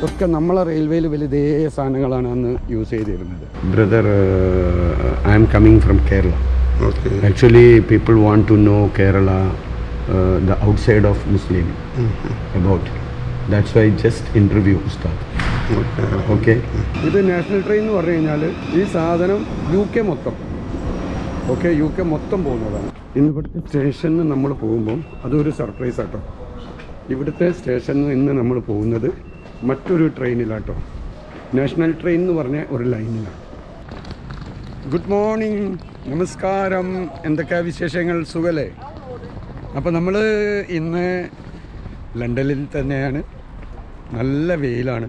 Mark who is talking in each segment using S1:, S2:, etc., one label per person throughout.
S1: ഇതൊക്കെ നമ്മളെ റെയിൽവേയിൽ വലുതേ സാധനങ്ങളാണ് അന്ന് യൂസ് ചെയ്തിരുന്നത്. Brother I am coming from
S2: Kerala.
S1: Actually people want to know Kerala the outside of Muslim about that's why just interview start
S2: Okay.
S1: Okay ഇത് national train എന്ന് പറഞ്ഞു കഴിഞ്ഞാൽ ഈ സാധനം യു കെ മൊത്തം. ഓക്കെ യു കെ മൊത്തം പോകുന്നതാണ്. ഇന്ന് ഇവിടുത്തെ സ്റ്റേഷനിൽ നമ്മൾ പോകുമ്പം അതൊരു സർപ്രൈസ് ആട്ടോ. ഇവിടുത്തെ സ്റ്റേഷനിൽ നിന്ന് നമ്മൾ പോകുന്നത് മറ്റൊരു ട്രെയിനിലാട്ടോ. നാഷണൽ ട്രെയിൻ എന്ന് പറഞ്ഞ ഒരു ലൈനിലാണ് ഗുഡ് മോർണിംഗ്. നമസ്കാരം. എന്തൊക്കെയാ വിശേഷങ്ങൾ? സുഖല്ലേ? അപ്പോൾ നമ്മൾ ഇന്ന് ലണ്ടനിൽ തന്നെയാണ്. നല്ല വെയിലാണ്.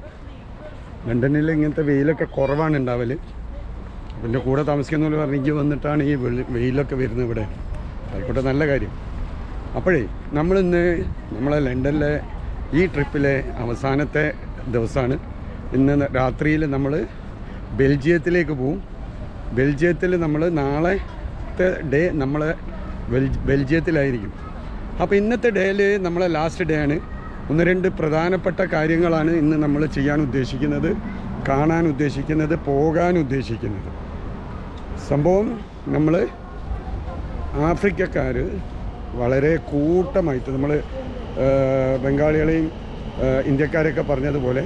S1: ലണ്ടനിൽ ഇങ്ങനത്തെ വെയിലൊക്കെ കുറവാണ് ഉണ്ടാവൽ എന്റെ കൂടെ താമസിക്കുന്നവർ പറഞ്ഞ് എനിക്ക് വന്നിട്ടാണ് ഈ വെയിലൊക്കെ വരുന്നത് ഇവിടെ. ആയിക്കോട്ടെ നല്ല കാര്യം. അപ്പോഴേ നമ്മളിന്ന് നമ്മളെ ലണ്ടനിലെ ഈ ട്രിപ്പിലെ അവസാനത്തെ ദിവസമാണ്. ഇന്ന് രാത്രിയിൽ നമ്മൾ ബെൽജിയത്തിലേക്ക് പോവും. ബെൽജിയത്തിൽ നമ്മൾ നാളത്തെ ഡേ നമ്മൾ ബെൽജിയത്തിലായിരിക്കും. അപ്പോൾ ഇന്നത്തെ ഡേയിൽ നമ്മളെ ലാസ്റ്റ് ഡേ ആണ്. ഒന്ന് രണ്ട് പ്രധാനപ്പെട്ട കാര്യങ്ങളാണ് ഇന്ന് നമ്മൾ ചെയ്യാൻ ഉദ്ദേശിക്കുന്നത് കാണാൻ ഉദ്ദേശിക്കുന്നത് പോകാൻ ഉദ്ദേശിക്കുന്നത്. സംഭവം നമ്മൾ ആഫ്രിക്കക്കാർ വളരെ കൂട്ടമായിട്ട് നമ്മൾ ബംഗാളികളെയും ഇന്ത്യക്കാരൊക്കെ പറഞ്ഞതുപോലെ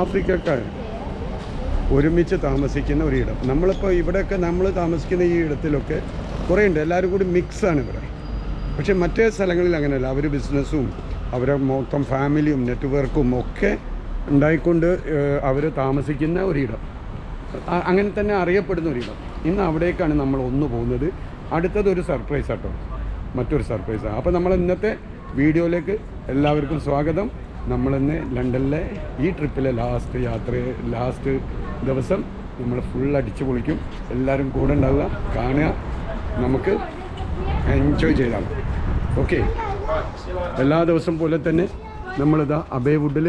S1: ആഫ്രിക്കക്കാർ ഒരുമിച്ച് താമസിക്കുന്ന ഒരിടം. നമ്മളിപ്പോൾ ഇവിടെയൊക്കെ നമ്മൾ താമസിക്കുന്ന ഈ ഇടത്തിലൊക്കെ കുറേ ഉണ്ട് എല്ലാവരും കൂടി മിക്സാണ് ഇവിടെ. പക്ഷേ മറ്റേ സ്ഥലങ്ങളിൽ അങ്ങനെയല്ല. അവർ ബിസിനസ്സും അവരെ മൊത്തം ഫാമിലിയും നെറ്റ്വർക്കും ഒക്കെ ഉണ്ടായിക്കൊണ്ട് അവർ താമസിക്കുന്ന ഒരിടം. അങ്ങനെ തന്നെ അറിയപ്പെടുന്ന ഒരിടം. ഇന്ന് അവിടേക്കാണ് നമ്മൾ ഒന്ന് പോകുന്നത്. അടുത്തത് ഒരു സർപ്രൈസ് ആട്ടോ മറ്റൊരു സർപ്രൈസാണ് അപ്പോൾ നമ്മൾ ഇന്നത്തെ വീഡിയോയിലേക്ക് എല്ലാവർക്കും സ്വാഗതം. നമ്മൾ ഇന്ന് ലണ്ടനിലെ ഈ ട്രിപ്പിലെ ലാസ്റ്റ് യാത്ര ലാസ്റ്റ് ദിവസം നമ്മൾ ഫുൾ അടിച്ചു പൊളിക്കും. എല്ലാവരും കൂടെ ഉണ്ടാവുക കാണുക. നമുക്ക് എൻജോയ് ചെയ്താൽ ഓക്കെ എല്ലാ ദിവസം പോലെ തന്നെ നമ്മളിതാ അബേവുഡിൽ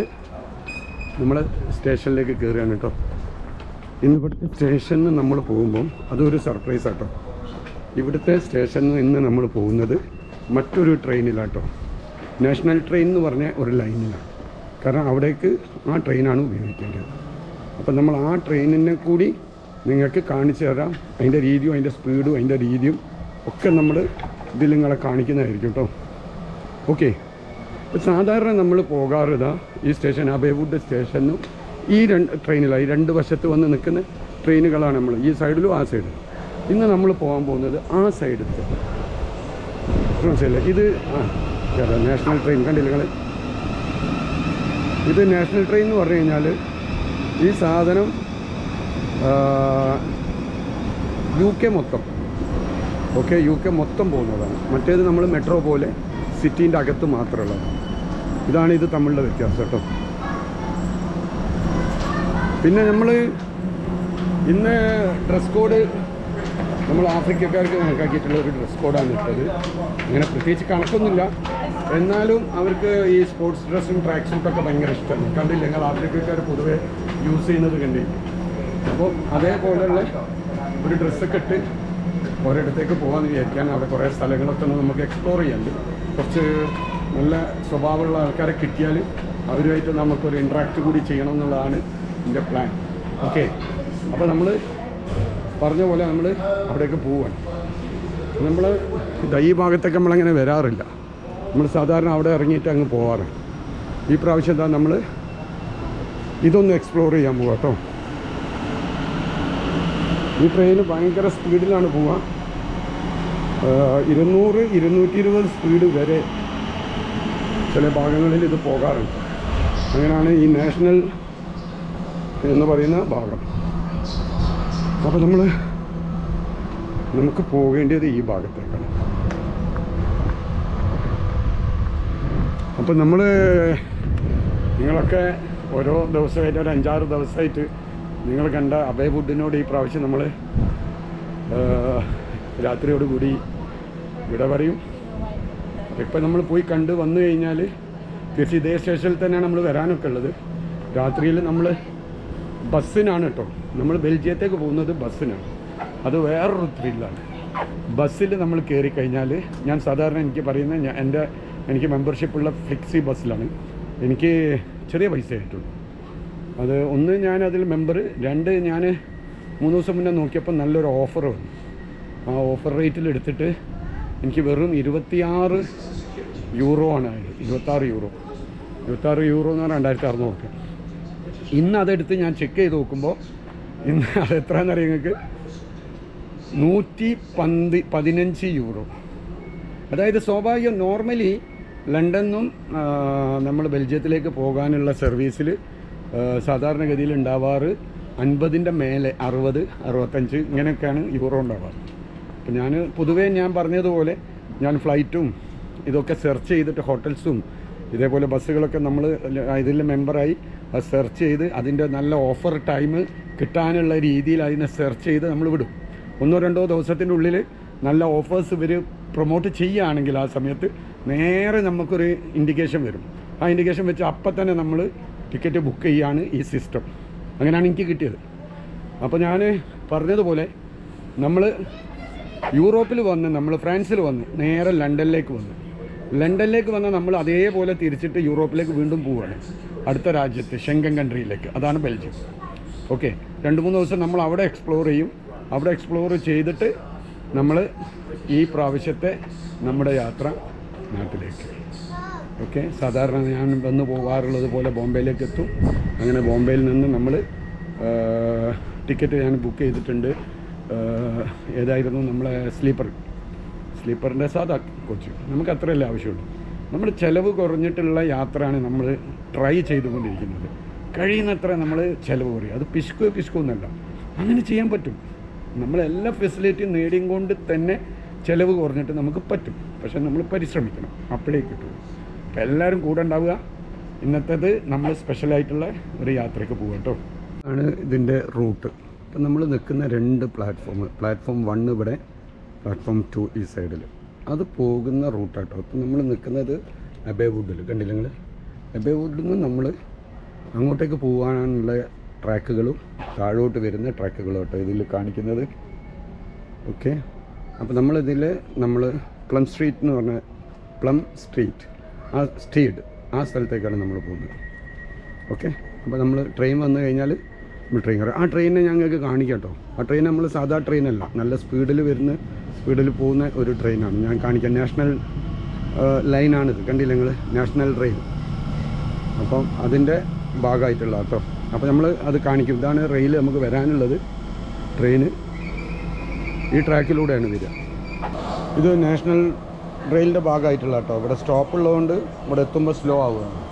S1: നമ്മൾ സ്റ്റേഷനിലേക്ക് കയറുകയാണ് കേട്ടോ. ഇന്നിവിടുത്തെ സ്റ്റേഷനിൽ നമ്മൾ പോകുമ്പം അതൊരു സർപ്രൈസ് ആട്ടോ. ഇവിടുത്തെ സ്റ്റേഷനിൽ ഇന്ന് നമ്മൾ പോകുന്നത് മറ്റൊരു ട്രെയിനിലാട്ടോ നാഷണൽ ട്രെയിൻ എന്ന് പറഞ്ഞ ഒരു ലൈനിലാണ്. കാരണം അവിടേക്ക് ആ ട്രെയിനാണ് ഉപയോഗിക്കേണ്ടത്. അപ്പം നമ്മൾ ആ ട്രെയിനിനെ കൂടി നിങ്ങൾക്ക് കാണിച്ചു തരാം. അതിന്റെ രീതിയും അതിന്റെ സ്പീഡും അതിന്റെ രീതിയും ഒക്കെ നമ്മൾ ഇതിൽ നിങ്ങളെ കാണിക്കുന്നതായിരിക്കും കേട്ടോ. ഓക്കെ. സാധാരണ നമ്മൾ പോകാറുത ഈ സ്റ്റേഷൻ അബേവുഡ് സ്റ്റേഷനും ഈ രണ്ട് ട്രെയിനിലാണ് ഈ രണ്ട് വശത്ത് വന്ന് നിൽക്കുന്ന ട്രെയിനുകളാണ് നമ്മൾ. ഈ സൈഡിലും ആ സൈഡിലും. ഇന്ന് നമ്മൾ പോകാൻ പോകുന്നത് ആ സൈഡിലത്തെ. മനസ്സിലായില്ലേ? ഇത് ആ ചേട്ടാ നാഷണൽ ട്രെയിൻ കണ്ടില്ല നിങ്ങൾ ഇത് നാഷണൽ ട്രെയിൻ എന്ന് പറഞ്ഞു കഴിഞ്ഞാൽ ഈ സാധനം യു കെ മൊത്തം. ഓക്കെ യു കെ മൊത്തം പോകുന്നതാണ്. മറ്റേത് നമ്മൾ മെട്രോ പോലെ സിറ്റീന്റെ അകത്ത് മാത്രമുള്ളതാണ് ഇതാണ് ഇത് തമ്മിലുള്ള വ്യത്യാസം കേട്ടോ. പിന്നെ നമ്മൾ ഇന്ന് ഡ്രസ് കോഡ് നമ്മൾ ആഫ്രിക്കക്കാർക്ക് കണക്കാക്കിയിട്ടുള്ള ഒരു ഡ്രസ് കോഡാണ് ഇട്ടത്. അങ്ങനെ പ്രത്യേകിച്ച് കണക്കൊന്നുമില്ല. എന്നാലും അവർക്ക് ഈ സ്പോർട്സ് ഡ്രസ്സും ട്രാക്ക് സൂട്ടൊക്കെ ഭയങ്കര ഇഷ്ടമാണ്. കണ്ടില്ല ഞങ്ങൾ ആഫ്രിക്കക്കാർ പൊതുവെ യൂസ് ചെയ്യുന്നത് കണ്ടില്ല? അപ്പോൾ അതേപോലെയുള്ള ഒരു ഡ്രസ്സൊക്കെ ഇട്ട് ഒരിടത്തേക്ക് പോകാമെന്ന് വിചാരിക്കാൻ അവിടെ കുറേ സ്ഥലങ്ങളൊക്കെ ഒന്ന് നമുക്ക് എക്സ്പ്ലോർ ചെയ്യാനുണ്ട് കുറച്ച് നല്ല സ്വഭാവമുള്ള ആൾക്കാരെ കിട്ടിയാൽ അവരുമായിട്ട് നമുക്കൊരു ഇൻട്രാക്ട് കൂടി ചെയ്യണം എന്നുള്ളതാണ് എന്റെ പ്ലാൻ ഓക്കെ അപ്പോൾ നമ്മൾ പറഞ്ഞ പോലെ നമ്മൾ അവിടേക്ക് പോവാൻ. നമ്മൾ ഈ ഭാഗത്തൊക്കെ നമ്മളങ്ങനെ വരാറില്ല. നമ്മൾ സാധാരണ അവിടെ ഇറങ്ങിയിട്ട് അങ്ങ് പോവാറ്. ഈ പ്രാവശ്യം എന്താ നമ്മൾ ഇതൊന്ന് എക്സ്പ്ലോർ ചെയ്യാൻ പോവാം കേട്ടോ ഈ ട്രെയിൻ ഭയങ്കര സ്പീഡിലാണ് പോവുക ഇരുന്നൂറ് ഇരുന്നൂറ്റി ഇരുപത് സ്പീഡ് വരെ ചില ഭാഗങ്ങളിൽ ഇത് പോകാറുണ്ട്. അങ്ങനെയാണ് ഈ നാഷണൽ എന്ന് പറയുന്ന ഭാഗം. അപ്പോൾ നമ്മൾ നമുക്ക് പോകേണ്ടത് ഈ ഭാഗത്തേക്കാണ്. അപ്പോൾ നമ്മൾ നിങ്ങളൊക്കെ ഓരോ ദിവസമായിട്ട് ഒരു അഞ്ചാറ് ദിവസമായിട്ട് നിങ്ങൾ കണ്ട അഭയവുഡിനോട് ഈ പ്രാവശ്യം നമ്മൾ രാത്രിയോടുകൂടി വിട പറയും. ഇപ്പം നമ്മൾ പോയി കണ്ട് വന്നു കഴിഞ്ഞാൽ തിരിച്ച് ഇതേ സ്റ്റേഷനിൽ തന്നെയാണ് നമ്മൾ വരാനൊക്കെ ഉള്ളത്. രാത്രിയിൽ നമ്മൾ ബസ്സിനാണ് കേട്ടോ. നമ്മൾ ബെൽജിയത്തേക്ക് പോകുന്നത് ബസ്സിനാണ്. അത് വേറൊരു ത്രില്ലാണ് ബസ്സിൽ നമ്മൾ കയറി കഴിഞ്ഞാൽ ഞാൻ സാധാരണ എനിക്ക് പറയുന്നത് ഞാൻ എന്റെ എനിക്ക് മെമ്പർഷിപ്പുള്ള ഫ്ലെക്സി ബസ്സിലാണ്. എനിക്ക് ചെറിയ പൈസ ആയിട്ടുള്ളൂ അത് ഒന്ന് ഞാൻ അതിൽ മെമ്പർ രണ്ട് ഞാൻ മൂന്ന് ദിവസം മുന്നേ നോക്കിയപ്പോൾ നല്ലൊരു ഓഫർ വന്നു. ആ ഓഫർ റേറ്റിൽ എടുത്തിട്ട് എനിക്ക് വെറും ഇരുപത്തിയാറ് യൂറോ ആണ് ഇരുപത്താറ് യൂറോ. ഇരുപത്താറ് യൂറോ എന്ന് പറഞ്ഞാൽ രണ്ടായിരത്തി അറുന്നൂറ് ഇന്ന് അതെടുത്ത് ഞാൻ ചെക്ക് ചെയ്ത് നോക്കുമ്പോൾ ഇന്ന് അത് എത്രയാണെന്നറിയാം നിങ്ങൾക്ക്? നൂറ്റി പന്തി പതിനഞ്ച് യൂറോ. അതായത് സ്വാഭാവികം നോർമലി ലണ്ടനും നമ്മൾ ബെൽജിയത്തിലേക്ക് പോകാനുള്ള സർവീസിൽ സാധാരണഗതിയിൽ ഉണ്ടാവാറ് അൻപതിന്റെ മേലെ അറുപത് അറുപത്തഞ്ച് ഇങ്ങനെയൊക്കെയാണ് യൂറോ ഉണ്ടാവാറ്. അപ്പം ഞാൻ പൊതുവേ ഞാൻ പറഞ്ഞതുപോലെ ഞാൻ ഫ്ലൈറ്റും ഇതൊക്കെ സെർച്ച് ചെയ്തിട്ട് ഹോട്ടൽസും ഇതേപോലെ ബസ്സുകളൊക്കെ നമ്മൾ ഇതിൽ മെമ്പറായി സെർച്ച് ചെയ്ത് അതിന്റെ നല്ല ഓഫർ ടൈം കിട്ടാനുള്ള രീതിയിൽ അതിനെ സെർച്ച് ചെയ്ത് നമ്മൾ വിടും. ഒന്നോ രണ്ടോ ദിവസത്തിന്റെ ഉള്ളിൽ നല്ല ഓഫേഴ്സ് ഇവർ പ്രൊമോട്ട് ചെയ്യുകയാണെങ്കിൽ ആ സമയത്ത് നേരെ നമുക്കൊരു ഇൻഡിക്കേഷൻ വരും. ആ ഇൻഡിക്കേഷൻ വെച്ച് അപ്പം തന്നെ നമ്മൾ ടിക്കറ്റ് ബുക്ക് ചെയ്യുകയാണ് ഈ സിസ്റ്റം അങ്ങനെയാണ് എനിക്ക് കിട്ടിയത്. അപ്പോൾ ഞാൻ പറഞ്ഞതുപോലെ നമ്മൾ യൂറോപ്പിൽ വന്ന് നമ്മൾ ഫ്രാൻസിൽ വന്ന് നേരെ ലണ്ടനിലേക്ക് വന്ന് ലണ്ടനിലേക്ക് വന്ന നമ്മൾ അതേപോലെ തിരിച്ചിട്ട് യൂറോപ്പിലേക്ക് വീണ്ടും പോവുകയാണ്. അടുത്ത രാജ്യത്ത് ഷെങ്കൻ കൺട്രിയിലേക്ക് അതാണ് ബെൽജിയം. ഓക്കെ രണ്ട് മൂന്ന് ദിവസം നമ്മൾ അവിടെ എക്സ്പ്ലോർ ചെയ്യും. അവിടെ എക്സ്പ്ലോർ ചെയ്തിട്ട് നമ്മൾ ഈ പ്രാവശ്യത്തെ നമ്മുടെ യാത്ര നാട്ടിലേക്ക്. ഓക്കെ സാധാരണ ഞാൻ വന്ന് പോകാറുള്ളത് പോലെ ബോംബെയിലേക്ക് എത്തും. അങ്ങനെ ബോംബെയിൽ നിന്ന് നമ്മൾ ടിക്കറ്റ് ഞാൻ ബുക്ക് ചെയ്തിട്ടുണ്ട്. ഏതായിരുന്നു നമ്മളെ സ്ലീപ്പർ സ്ലീപ്പറിന്റെ സാധാ കോച്ച്. നമുക്ക് അത്രയല്ലേ ആവശ്യമുള്ളൂ. നമ്മൾ ചിലവ് കുറഞ്ഞിട്ടുള്ള യാത്രയാണ് നമ്മൾ ട്രൈ ചെയ്തുകൊണ്ടിരിക്കുന്നത്. കഴിയുന്നത്ര നമ്മൾ ചിലവ് കുറയും. അത് പിശുക്കോ പിശുക്കോ എന്നല്ല അങ്ങനെ ചെയ്യാൻ പറ്റും. നമ്മളെല്ലാ ഫെസിലിറ്റിയും നേടിയും കൊണ്ട് തന്നെ ചിലവ് കുറഞ്ഞിട്ട് നമുക്ക് പറ്റും. പക്ഷെ നമ്മൾ പരിശ്രമിക്കണം. അപ്പോഴേ കിട്ടുള്ളൂ അപ്പോൾ എല്ലാവരും കൂടെ ഉണ്ടാവുക. ഇന്നത്തേത് നമ്മൾ സ്പെഷ്യലായിട്ടുള്ള ഒരു യാത്രയ്ക്ക് പോകും കേട്ടോ. ആണ് ഇതിന്റെ റൂട്ട്. ഇപ്പം നമ്മൾ നിൽക്കുന്ന രണ്ട് പ്ലാറ്റ്ഫോം പ്ലാറ്റ്ഫോം വൺ ഇവിടെ പ്ലാറ്റ്ഫോം ടു ഈ സൈഡിൽ അത് പോകുന്ന റൂട്ടാട്ടോ അപ്പം നമ്മൾ നിൽക്കുന്നത് അബേ വുഡിൽ കണ്ടില്ല നിങ്ങൾ അബേ വുഡിൽ നിന്ന് നമ്മൾ അങ്ങോട്ടേക്ക് പോകാനുള്ള ട്രാക്കുകളും താഴോട്ട് വരുന്ന ട്രാക്കുകളും കേട്ടോ ഇതിൽ കാണിക്കുന്നത്. ഓക്കെ അപ്പോൾ നമ്മളിതിൽ നമ്മൾ പ്ലം സ്ട്രീറ്റ് എന്ന് പറഞ്ഞ പ്ലം സ്ട്രീറ്റ് ആ സ്ട്രീറ്റ് ആ സ്ഥലത്തേക്കാണ് നമ്മൾ പോകുന്നത്. ഓക്കെ അപ്പോൾ നമ്മൾ ട്രെയിൻ വന്നു കഴിഞ്ഞാൽ നമ്മൾ ട്രെയിൻ കയറും ആ ട്രെയിനെ ഞങ്ങൾക്ക് കാണിക്കാം കേട്ടോ ആ ട്രെയിൻ നമ്മൾ സാധാ ട്രെയിനല്ല നല്ല സ്പീഡിൽ വരുന്ന സ്പീഡിൽ പോകുന്ന ഒരു ട്രെയിനാണ്. ഞാൻ കാണിക്കാം. നാഷണൽ ലൈനാണിത്. കണ്ടില്ല നിങ്ങൾ നാഷണൽ ട്രെയിൻ. അപ്പം അതിന്റെ ഭാഗമായിട്ടുള്ള കേട്ടോ അപ്പോൾ നമ്മൾ അത് കാണിക്കും. ഇതാണ് റെയിൽ നമുക്ക് വരാനുള്ളത്. ട്രെയിന്. ഈ ട്രാക്കിലൂടെയാണ് വരിക. ഇത് നാഷണൽ റെയിലിന്റെ ഭാഗമായിട്ടുള്ള കേട്ടോ ഇവിടെ സ്റ്റോപ്പ് ഉള്ളതുകൊണ്ട് ഇവിടെ എത്തുമ്പോൾ സ്ലോ ആവുകയാണ്.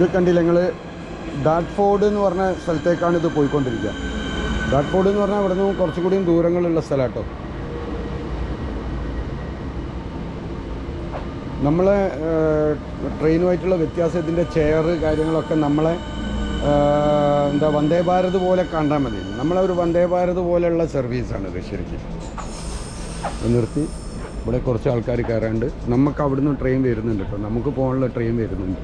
S1: ഇത് കണ്ടില്ല ഞങ്ങൾ ഡാഡ്ഫോർഡ് എന്ന് പറഞ്ഞ സ്ഥലത്തേക്കാണ് ഇത് പോയിക്കൊണ്ടിരിക്കുക. ഡാഡ്ഫോർഡ് എന്ന് പറഞ്ഞാൽ ഇവിടെ നിന്ന് കുറച്ചും കൂടിയും ദൂരങ്ങളുള്ള സ്ഥലം കേട്ടോ നമ്മളെ ട്രെയിനുമായിട്ടുള്ള വ്യത്യാസം ഇതിന്റെ ചെയർ കാര്യങ്ങളൊക്കെ നമ്മളെ എന്താ വന്ദേ ഭാരത് പോലെ കണ്ടാൽ മതി. നമ്മളെ ഒരു വന്ദേ ഭാരത് പോലെയുള്ള സർവീസാണ് ഇത് ശരിക്കും. നിർത്തി. ഇവിടെ കുറച്ച് ആൾക്കാർ കയറാണ്ട് നമുക്ക് അവിടുന്ന് ട്രെയിൻ വരുന്നുണ്ട് കേട്ടോ നമുക്ക് പോകാനുള്ള ട്രെയിൻ വരുന്നുണ്ട്.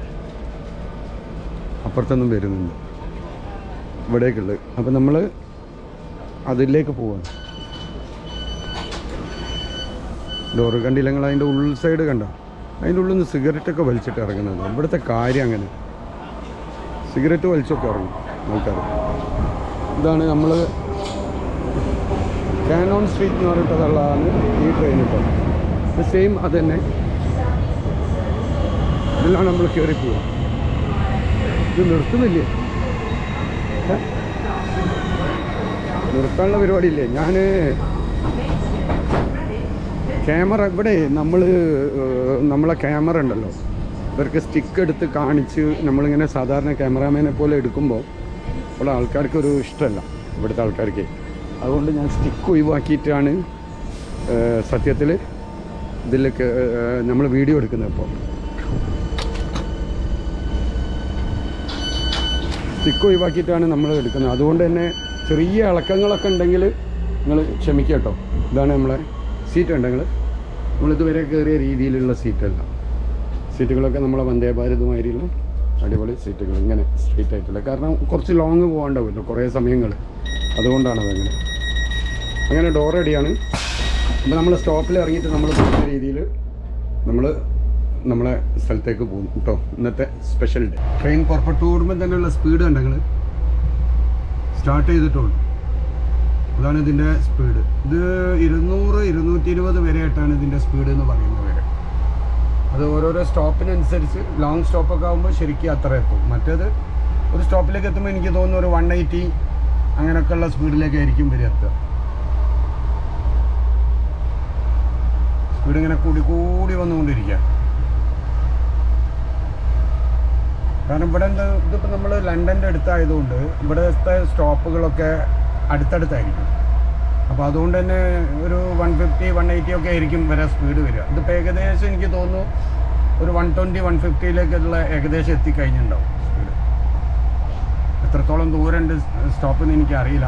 S1: അപ്പുറത്തൊന്നും വരുന്നുണ്ട് ഇവിടേക്കുള്ളത് അപ്പം നമ്മൾ അതിലേക്ക് പോവാണ്. ഡോറ് കണ്ടില്ല നിങ്ങൾ അതിന്റെ ഉൾ സൈഡ് കണ്ട? അതിന്റെ ഉള്ളിൽ നിന്ന് സിഗരറ്റൊക്കെ വലിച്ചിട്ട് ഇറങ്ങുന്നത് ഇവിടുത്തെ കാര്യം അങ്ങനെ. സിഗരറ്റ് വലിച്ചൊക്കെ ഇറങ്ങും ആൾക്കാർ ഇതാണ് നമ്മൾ കാനോൺ സ്ട്രീറ്റ് എന്ന് പറഞ്ഞിട്ടുള്ളതാണ് ഈ ട്രെയിൻ ഇത് സെയിം അത് തന്നെ ഇതിലാണ് നമ്മൾ കയറി പോവുക. ഇത് നിർത്തുന്നില്ലേ? നിർത്താനുള്ള പരിപാടിയില്ലേ? ഞാൻ ക്യാമറ ഇവിടെ നമ്മൾ നമ്മളെ ക്യാമറ ഉണ്ടല്ലോ. ഇവർക്ക് സ്റ്റിക്ക് എടുത്ത് കാണിച്ച് നമ്മളിങ്ങനെ സാധാരണ ക്യാമറാമാനെ പോലെ എടുക്കുമ്പോൾ ഇവിടെ ആൾക്കാർക്ക് ഒരു ഇഷ്ടമല്ല ഇവിടുത്തെ ആൾക്കാർക്ക്. അതുകൊണ്ട് ഞാൻ സ്റ്റിക്ക് ഒഴിവാക്കിയിട്ടാണ് സത്യത്തിൽ ഇതിൽ നമ്മൾ വീഡിയോ എടുക്കുന്നത് ഇപ്പോൾ സ്റ്റിക്ക് ഒഴിവാക്കിയിട്ടാണ് നമ്മൾ എടുക്കുന്നത്. അതുകൊണ്ട് തന്നെ ചെറിയ ഇളക്കങ്ങളൊക്കെ ഉണ്ടെങ്കിൽ നിങ്ങൾ ക്ഷമിക്കുക കേട്ടോ. ഇതാണ് നമ്മളെ സീറ്റ് ഉണ്ടെങ്കിൽ നമ്മളിതുവരെ കയറിയ രീതിയിലുള്ള സീറ്റല്ല സീറ്റുകളൊക്കെ നമ്മളെ വന്ദേ ഭാരതുമായിട്ടുള്ള അടിപൊളി സീറ്റുകൾ ഇങ്ങനെ സ്ട്രീറ്റ് ആയിട്ടുള്ള. കാരണം കുറച്ച് ലോങ് പോകാണ്ടാവുമല്ലോ കുറേ സമയങ്ങൾ. അതുകൊണ്ടാണ് അതങ്ങനെ. അങ്ങനെ ഡോർ റെഡിയാണ് അപ്പോൾ നമ്മൾ സ്റ്റോപ്പിൽ ഇറങ്ങിയിട്ട് നമ്മൾ പോകുന്ന രീതിയിൽ നമ്മൾ നമ്മളെ സ്ഥലത്തേക്ക് പോകും കേട്ടോ. ഇന്നത്തെ സ്പെഷ്യൽ ഡേ ട്രെയിൻ പുറപ്പെട്ടു കൂടുമ്പോൾ തന്നെയുള്ള സ്പീഡ് കണ്ടെങ്കിൽ സ്റ്റാർട്ട് ചെയ്തിട്ടുള്ളൂ അതാണ് ഇതിന്റെ സ്പീഡ് ഇത് ഇരുന്നൂറ് ഇരുന്നൂറ്റി ഇരുപത് വരെ ആയിട്ടാണ് ഇതിന്റെ സ്പീഡ് എന്ന് പറയുന്നത് വരെ. അത് ഓരോരോ സ്റ്റോപ്പിനനുസരിച്ച് ലോങ് സ്റ്റോപ്പൊക്കെ ആകുമ്പോൾ ശരിക്കും അത്ര എത്തും. മറ്റേത് ഒരു സ്റ്റോപ്പിലേക്ക് എത്തുമ്പോൾ എനിക്ക് തോന്നുന്നു ഒരു വൺ എയ്റ്റി അങ്ങനെയൊക്കെയുള്ള സ്പീഡിലേക്കായിരിക്കും വരെ എത്തുക. സ്പീഡ് ഇങ്ങനെ കൂടി കൂടി വന്നുകൊണ്ടിരിക്കുക. കാരണം ഇവിടെ എന്താ ഇതിപ്പോൾ നമ്മൾ ലണ്ടന്റെ അടുത്തായതുകൊണ്ട് ഇവിടുത്തെ സ്റ്റോപ്പുകളൊക്കെ അടുത്തടുത്തായിരിക്കും. അപ്പോൾ അതുകൊണ്ട് തന്നെ ഒരു വൺ ഫിഫ്റ്റി വൺ എയ്റ്റി ഒക്കെ ആയിരിക്കും വരെ സ്പീഡ് വരിക. ഇതിപ്പോൾ ഏകദേശം എനിക്ക് തോന്നുന്നു ഒരു വൺ ട്വന്റി വൺ ഫിഫ്റ്റിയിലേക്കുള്ള ഏകദേശം എത്തിക്കഴിഞ്ഞിട്ടുണ്ടാവും സ്പീഡ് എത്രത്തോളം ദൂരമുണ്ട് എനിക്ക് അറിയില്ല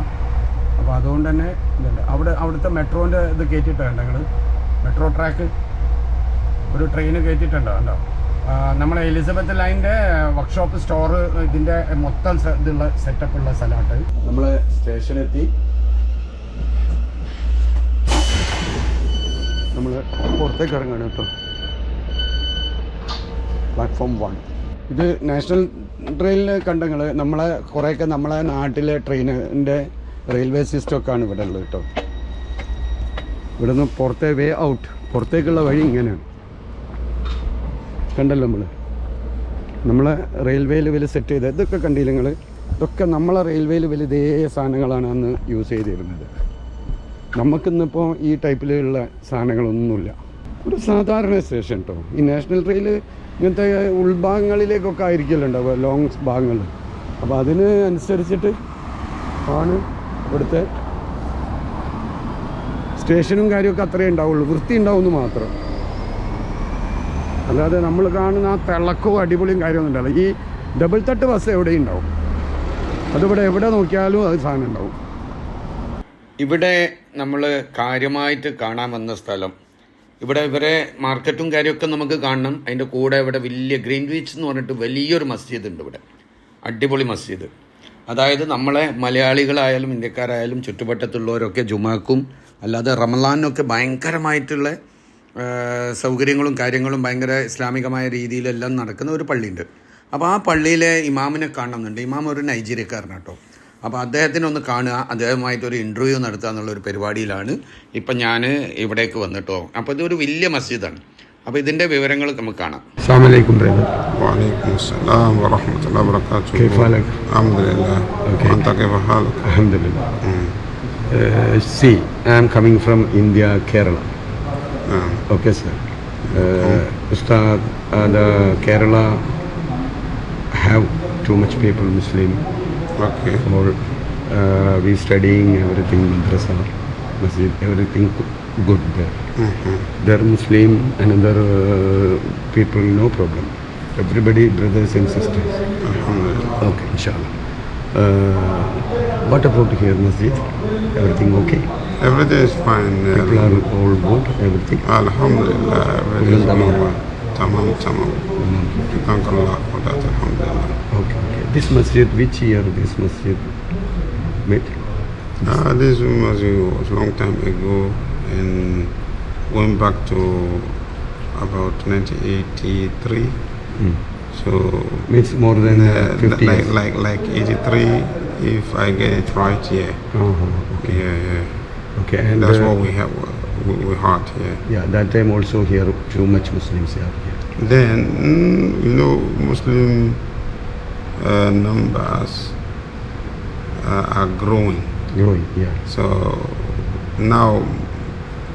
S1: അപ്പോൾ അതുകൊണ്ട് തന്നെ ഇതുണ്ട്. അവിടെ അവിടുത്തെ മെട്രോന്റെ ഇത് കയറ്റിയിട്ടുണ്ട് ഞങ്ങൾ മെട്രോ ട്രാക്ക്? ഒരു ട്രെയിന് കയറ്റിയിട്ടുണ്ടോ ഉണ്ടോ ആ, നമ്മളെ എലിസബത്ത് ലൈന്റെ വർക്ക്ഷോപ്പ് സ്റ്റോർ ഇതിന്റെ മൊത്തം ഇതുള്ള സെറ്റപ്പ് ഉള്ള സ്ഥലമായിട്ട് നമ്മൾ സ്റ്റേഷനെത്തി നമ്മൾ പുറത്തേക്ക് ഇറങ്ങാണ് കേട്ടോ. പ്ലാറ്റ്ഫോം വൺ ഇത് നാഷണൽ ട്രെയിനിൽ കണ്ടങ്ങൾ നമ്മളെ കുറേയൊക്കെ നമ്മളെ നാട്ടിലെ ട്രെയിനിന്റെ റെയിൽവേ സിസ്റ്റമൊക്കെയാണ് ഇവിടെ ഉള്ളത് കേട്ടോ. ഇവിടെ നിന്ന് പുറത്തെ വേ ഔട്ട് പുറത്തേക്കുള്ള വഴി ഇങ്ങനെയാണ്. കണ്ടല്ലോ നമ്മൾ നമ്മളെ റെയിൽവേയിൽ ഇവർ സെറ്റ് ചെയ്ത് ഇതൊക്കെ കണ്ടില്ല നിങ്ങൾ ഇതൊക്കെ നമ്മളെ റെയിൽവേയിൽ ഇവർ ഇതേ സാധനങ്ങളാണ് അന്ന് യൂസ് ചെയ്തിരുന്നത്. നമുക്കിന്നിപ്പോൾ ഈ ടൈപ്പിലുള്ള സാധനങ്ങളൊന്നുമില്ല. ഒരു സാധാരണ സ്റ്റേഷൻ കേട്ടോ ഈ നാഷണൽ റെയിൽ ഇങ്ങനത്തെ ഉൾഭാഗങ്ങളിലേക്കൊക്കെ ആയിരിക്കുമല്ലോ ഉണ്ടാവുക ലോങ് ഭാഗങ്ങൾ അപ്പോൾ അതിന് അനുസരിച്ചിട്ട് ആണ് ഇവിടുത്തെ സ്റ്റേഷനും കാര്യമൊക്കെ അത്രയേ ഉണ്ടാവുള്ളൂ. വൃത്തി ഉണ്ടാവുമെന്ന് മാത്രം. അല്ലാതെ നമ്മൾ കാണുന്ന ആ തിളക്കവും അടിപൊളിയും കാര്യമൊന്നും ഉണ്ടാവില്ല. ഈ ഡബിൾ തട്ട് ബസ് എവിടെയും ഉണ്ടാവും. അതിവിടെ എവിടെ നോക്കിയാലും അത് സാധനം ഉണ്ടാവും.
S2: ഇവിടെ നമ്മൾ കാര്യമായിട്ട് കാണാൻ വന്ന സ്ഥലം. ഇവിടെ ഇവരെ മാർക്കറ്റും കാര്യമൊക്കെ നമുക്ക് കാണണം. അതിന്റെ കൂടെ ഇവിടെ വലിയ ഗ്രീൻ ബീച്ച് എന്ന് പറഞ്ഞിട്ട് വലിയൊരു മസ്ജിദ് ഉണ്ട് ഇവിടെ. അടിപൊളി മസ്ജിദ് അതായത് നമ്മളെ മലയാളികളായാലും ഇന്ത്യക്കാരായാലും ചുറ്റുവട്ടത്തുള്ളവരൊക്കെ ജുമാക്കും. അല്ലാതെ റമലാനൊക്കെ ഭയങ്കരമായിട്ടുള്ള സൗകര്യങ്ങളും കാര്യങ്ങളും ഭയങ്കര ഇസ്ലാമികമായ രീതിയിലെല്ലാം നടക്കുന്ന ഒരു പള്ളിയുണ്ട് അപ്പോൾ ആ പള്ളിയിലെ ഇമാമിനെ കാണണമെന്നുണ്ട് ഇമാം ഒരു നൈജീരിയക്കാരനാണ് കേട്ടോ അപ്പോൾ അദ്ദേഹത്തിനെ ഒന്ന് കാണുക അദ്ദേഹമായിട്ട് ഒരു ഇൻ്റർവ്യൂ നടത്തുക എന്നുള്ള ഒരു പരിപാടിയിലാണ് ഇപ്പം ഞാൻ ഇവിടേക്ക് വന്നിട്ടോ അപ്പോൾ ഇതൊരു വലിയ മസ്ജിദാണ് അപ്പോൾ ഇതിൻ്റെ വിവരങ്ങൾ നമുക്ക് കാണാം
S1: അസ്സാമലൈക്കും brother
S3: وعليكم السلام ورحمة الله وبركاته
S1: كيف حالك؟
S3: الحمد لله
S1: Okay.
S3: وأنت كيف حالك؟
S1: Alhamdulillah. Uh, see, I am coming from India, Kerala. Okay, sir. ഉസ്താദ് the Kerala have too much people Muslim okay അപ്പോൾ we studying everything Madrasa, Masjid, everything good there. Mm-hmm. They're Muslim and other uh, people, no problem. Everybody, brothers and sisters.
S3: Mm-hmm.
S1: Okay, inshallah. Uh, what about here, Masjid? Everything okay?
S3: Everything is fine.
S1: People are all good, everything.
S3: Alhamdulillah, everything is normal. Tamam, tamam. We thank Allah for that, alhamdulillah.
S1: Okay, okay. This masjid, which year this masjid made?
S3: Ah, this masjid was long time ago and going back to about 1983.
S1: Mm.
S3: So
S1: Means more than uh, 50
S3: like, like like 83 if I get it right. Yeah.
S1: Uh -huh, okay.
S3: Yeah, yeah.
S1: Okay, and
S3: That's
S1: uh,
S3: what we have. We, we had here.
S1: yeah, that time also here too much Muslims are here.
S3: Then mm, you know Muslim uh, numbers uh, are growing.
S1: Growing, yeah.
S3: So now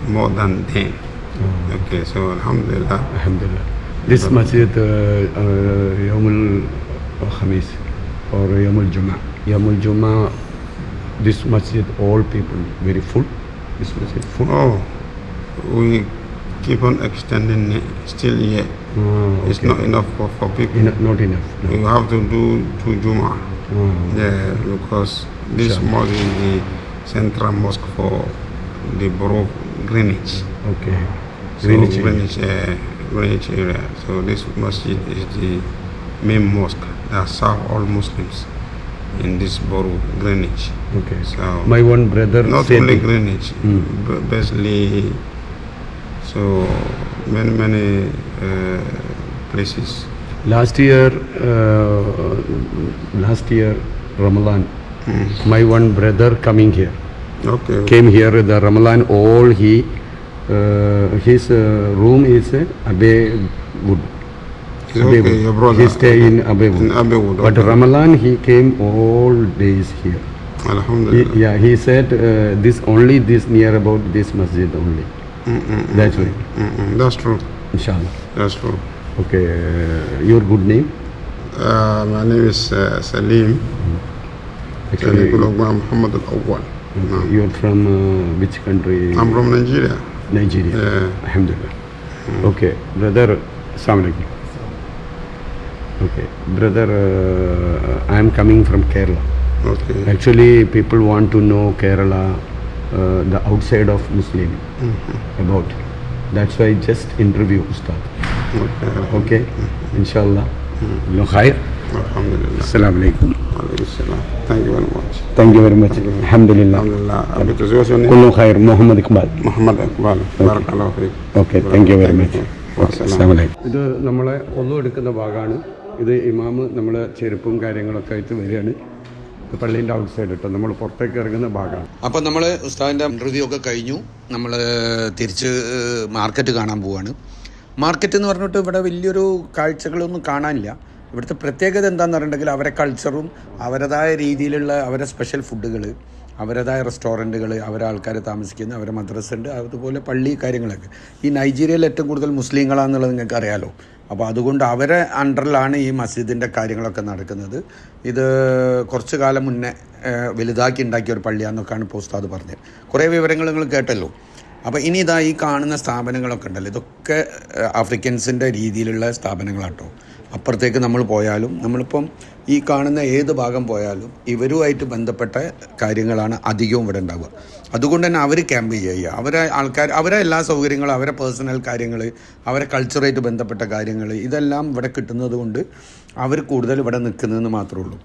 S3: more than then.
S1: Oh,
S3: Okay. So Alhamdulillah.
S1: Alhamdulillah. This masjid, uh, uh, Yawmul Khamis or Yawmul Jummah. Yawmul Jummah, this masjid, all people very full. This masjid full.
S3: Oh, we keep on extending it still yet.
S1: Ah,
S3: It's not enough for, for people.
S1: Eno- not enough. No.
S3: have to do two Juma.
S1: Ah,
S3: Yeah, because this
S1: Inshallah.
S3: mosque is the central mosque for the borough Greenwich.
S1: okay.
S3: So
S1: Greenwich area.
S3: Greenwich, uh, Greenwich area. So this masjid is the main mosque that serve all Muslims. in this borough, Greenwich.
S2: Okay.
S3: So
S2: My one brother
S3: not
S2: said
S3: only Greenwich,
S2: Mm.
S3: basically, so many many uh, places.
S2: last year, uh, last year Ramadan,
S3: Mm.
S2: my one brother coming here
S3: Okay.
S2: came here the Ramadan. All he uh, his uh, room is uh, Abe Wood.
S3: Okay.
S2: He stay in Abe
S3: In
S2: Wood.
S3: Abewood.
S2: But
S3: okay.
S2: Ramadan he came all days here. He, yeah, he said uh, this only this near about this masjid only.
S3: Mm-mm.
S2: That's why,
S3: Mm-mm. That's true.
S2: inshallah.
S3: That's true.
S2: Okay, uh, your good name?
S3: Uh, my name is uh, Salim.
S2: Actually,
S3: Salim Kulogba Muhammad Al Awwal. No.
S2: you are from uh, which country?
S3: I'm from Nigeria.
S2: Nigeria.
S3: Yeah.
S2: Alhamdulillah. Okay, brother. Assalamu alaikum. Okay, brother. Uh, I am coming from Kerala.
S3: Okay.
S2: Actually, people want to know Kerala, uh, the outside of Muslim,
S3: Mm-hmm.
S2: about. That's why just interview Ustad.
S3: Okay.
S2: Okay, inshallah.
S3: Mm-hmm.
S2: No khair.
S3: Alhamdulillah.
S2: Assalamu alaikum.
S3: Thank you very much.
S2: Thank you very much. Alhamdulillah.
S3: Alhamdulillah. Because what's your name?
S2: Kullu khair. Muhammad Iqbal.
S3: Muhammad Iqbal. Barakallahu feek.
S2: Okay thank you very
S3: much
S2: ഇത് നമ്മളെ ഒന്നും എടുക്കുന്ന ഭാഗമാണ് ഇത് ഇമാമ് നമ്മളെ ചെരുപ്പും കാര്യങ്ങളൊക്കെ ആയിട്ട് വരികയാണ് ഇത് പള്ളീന്റെ ഔട്ട് സൈഡ് നമ്മൾ പുറത്തേക്ക് ഇറങ്ങുന്ന ഭാഗമാണ്.
S1: അപ്പോൾ നമ്മൾ ഉസ്താദിന്റെ ഇന്റർവ്യൂ ഒക്കെ കഴിഞ്ഞു. നമ്മൾ തിരിച്ച് മാർക്കറ്റ് കാണാൻ പോവാണ്. മാർക്കറ്റ് എന്ന് പറഞ്ഞിട്ട് ഇവിടെ വലിയൊരു കാഴ്ചകളൊന്നും കാണാനില്ല. ഇവിടുത്തെ പ്രത്യേകത എന്താണെന്ന് പറഞ്ഞിട്ടുണ്ടെങ്കിൽ അവരെ കൾച്ചറും അവരതായ രീതിയിലുള്ള അവരെ സ്പെഷ്യൽ ഫുഡുകൾ അവരതായ റെസ്റ്റോറന്റുകൾ അവരെ ആൾക്കാർ താമസിക്കുന്ന അവരെ മദ്രസ ഉണ്ട് അതുപോലെ പള്ളി കാര്യങ്ങളൊക്കെ. ഈ നൈജീരിയയിൽ ഏറ്റവും കൂടുതൽ മുസ്ലിങ്ങളാണെന്നുള്ളത് നിങ്ങൾക്ക് അറിയാലോ അപ്പോൾ അതുകൊണ്ട് അവരെ അണ്ടറിലാണ് ഈ മസ്ജിദിന്റെ കാര്യങ്ങളൊക്കെ നടക്കുന്നത്. ഇത് കുറച്ച് കാലം മുന്നേ വലുതാക്കി ഉണ്ടാക്കിയ ഒരു പള്ളിയാന്നൊക്കെയാണ് ഇപ്പോൾ ഉസ്താദ് പറഞ്ഞത്. കുറേ വിവരങ്ങൾ നിങ്ങൾ കേട്ടല്ലോ. അപ്പോൾ ഇനി ഇതാ ഈ കാണുന്ന സ്ഥാപനങ്ങളൊക്കെ ഉണ്ടല്ലോ. ഇതൊക്കെ ആഫ്രിക്കൻസിന്റെ രീതിയിലുള്ള സ്ഥാപനങ്ങളാട്ടോ. അപ്പുറത്തേക്ക് നമ്മൾ പോയാലും നമ്മളിപ്പം ഈ കാണുന്ന ഏത് ഭാഗം പോയാലും ഇവരുമായിട്ട് ബന്ധപ്പെട്ട കാര്യങ്ങളാണ് അധികവും ഇവിടെ ഉണ്ടാവുക. അതുകൊണ്ട് തന്നെ അവർ ക്യാമ്പ് ചെയ്യുക. അവരെ ആൾക്കാർ അവരെ എല്ലാ സൗകര്യങ്ങളും അവരെ പേഴ്സണൽ കാര്യങ്ങൾ അവരെ കൾച്ചറായിട്ട് ബന്ധപ്പെട്ട കാര്യങ്ങൾ ഇതെല്ലാം ഇവിടെ കിട്ടുന്നത് കൊണ്ട് അവർ കൂടുതൽ ഇവിടെ നിൽക്കുന്നതെന്ന് മാത്രമേ ഉള്ളൂ.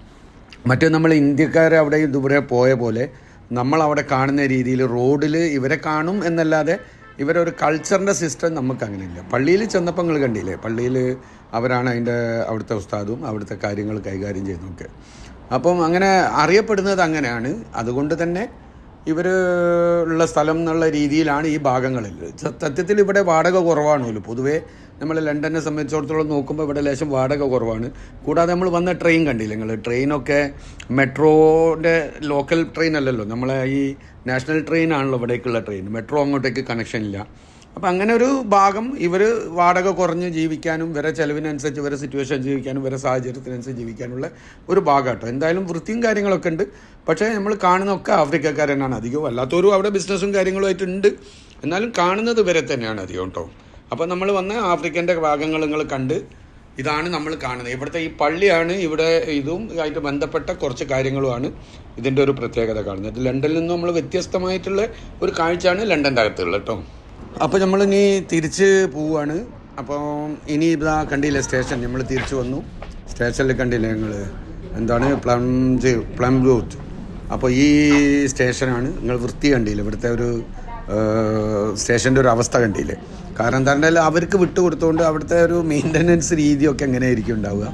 S1: മറ്റേ നമ്മൾ ഇന്ത്യക്കാർ അവിടെ ഇതുവരെ പോയ പോലെ നമ്മൾ അവിടെ കാണുന്ന രീതിയിൽ റോഡിൽ ഇവരെ കാണും എന്നല്ലാതെ ഇവരൊരു കൾച്ചറിന്റെ സിസ്റ്റം നമുക്ക് അങ്ങനെ ഇല്ല. പള്ളിയിൽ ചെന്നപ്പോൾ നിങ്ങൾ കണ്ടില്ലേ? പള്ളിയിൽ അവരാണ് അതിന്റെ അവിടുത്തെ ഉസ്താദും അവിടുത്തെ കാര്യങ്ങൾ കൈകാര്യം ചെയ്യുന്നതൊക്കെ. അപ്പം അങ്ങനെ അറിയപ്പെടുന്നത് അങ്ങനെയാണ്. അതുകൊണ്ട് തന്നെ ഇവർ ഉള്ള സ്ഥലം എന്നുള്ള രീതിയിലാണ് ഈ ഭാഗങ്ങളിൽ. സത്യത്തിൽ ഇവിടെ വാടക കുറവാണല്ലോ പൊതുവേ നമ്മൾ ലണ്ടനെ സംബന്ധിച്ചിടത്തോളം നോക്കുമ്പോൾ ഇവിടെ ലേശം വാടക കുറവാണ്. കൂടാതെ നമ്മൾ വന്ന ട്രെയിൻ കണ്ടില്ല? നിങ്ങൾ ട്രെയിനൊക്കെ മെട്രോന്റെ ലോക്കൽ ട്രെയിൻ അല്ലല്ലോ? നമ്മളെ ഈ നാഷണൽ ട്രെയിൻ ആണല്ലോ ഇവിടേക്കുള്ള ട്രെയിൻ. മെട്രോ അങ്ങോട്ടേക്ക് കണക്ഷൻ ഇല്ല. അപ്പം അങ്ങനെ ഒരു ഭാഗം ഇവർ വാടക കുറഞ്ഞ് ജീവിക്കാനും ഇവരെ ചിലവിനനുസരിച്ച് ഇവരെ സിറ്റുവേഷൻ ജീവിക്കാനും ഇവരെ സാഹചര്യത്തിനനുസരിച്ച് ജീവിക്കാനുള്ള ഒരു ഭാഗം കേട്ടോ എന്തായാലും വൃത്തിയും കാര്യങ്ങളൊക്കെ ഉണ്ട്. പക്ഷേ നമ്മൾ കാണുന്നതൊക്കെ ആഫ്രിക്കക്കാരനാണ് അധികവും. അല്ലാത്തവരും അവിടെ ബിസിനസ്സും കാര്യങ്ങളുമായിട്ടുണ്ട് എന്നാലും കാണുന്നത് വരെ തന്നെയാണ് അധികം കേട്ടോ അപ്പോൾ നമ്മൾ വന്ന ആഫ്രിക്കന്റെ ഭാഗങ്ങൾ നിങ്ങൾ കണ്ട് ഇതാണ് നമ്മൾ കാണുന്നത്. ഇവിടുത്തെ ഈ പള്ളിയാണ് ഇവിടെ ഇതും ആയിട്ട് ബന്ധപ്പെട്ട കുറച്ച് കാര്യങ്ങളുമാണ് ഇതിന്റെ ഒരു പ്രത്യേകത കാണുന്നത്. ലണ്ടനിൽ നിന്ന് നമ്മൾ വ്യത്യസ്തമായിട്ടുള്ള ഒരു കാഴ്ചയാണ് ലണ്ടന്റെ അകത്തുള്ളത് കേട്ടോ അപ്പോൾ നമ്മളിനി തിരിച്ച് പോവുകയാണ് അപ്പോൾ ഇനി ഇതാ കണ്ടില്ല സ്റ്റേഷൻ നമ്മൾ തിരിച്ചു വന്നു. സ്റ്റേഷനിൽ കണ്ടില്ല ഞങ്ങൾ എന്താണ് പ്ലംജ് പ്ലം ഗ്രോത്ത് അപ്പോൾ ഈ സ്റ്റേഷനാണ് നിങ്ങൾ വൃത്തി കണ്ടില്ല? ഇവിടുത്തെ ഒരു സ്റ്റേഷന്റെ ഒരു അവസ്ഥ കണ്ടില്ലേ? കാരണം എന്താ പറഞ്ഞാൽ അവർക്ക് വിട്ടുകൊടുത്തുകൊണ്ട് അവിടുത്തെ ഒരു മെയിന്റനൻസ് രീതിയൊക്കെ എങ്ങനെയായിരിക്കും ഉണ്ടാവുക?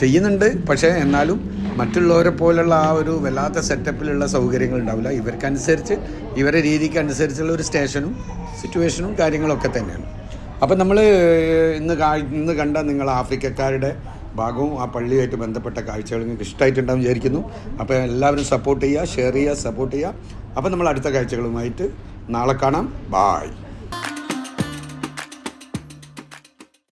S1: ചെയ്യുന്നുണ്ട്. പക്ഷേ എന്നാലും മറ്റുള്ളവരെ പോലുള്ള ആ ഒരു വല്ലാത്ത സെറ്റപ്പിലുള്ള സൗകര്യങ്ങൾ ഉണ്ടാവില്ല. ഇവർക്കനുസരിച്ച് ഇവരെ രീതിക്ക് അനുസരിച്ചുള്ള ഒരു സ്റ്റേഷനും സിറ്റുവേഷനും കാര്യങ്ങളൊക്കെ തന്നെയാണ്. അപ്പം നമ്മൾ ഇന്ന് ഇന്ന് കണ്ട നിങ്ങൾ ആഫ്രിക്കക്കാരുടെ ഭാഗവും ആ പള്ളിയുമായിട്ട് ബന്ധപ്പെട്ട കാഴ്ചകൾ നിങ്ങൾക്ക് ഇഷ്ടമായിട്ടുണ്ടാവും വിചാരിക്കുന്നു. അപ്പോൾ എല്ലാവരും സപ്പോർട്ട് ചെയ്യുക ഷെയർ ചെയ്യുക സപ്പോർട്ട് ചെയ്യുക. അപ്പോൾ നമ്മൾ അടുത്ത കാഴ്ചകളുമായിട്ട് നാളെ കാണാം. ബായ്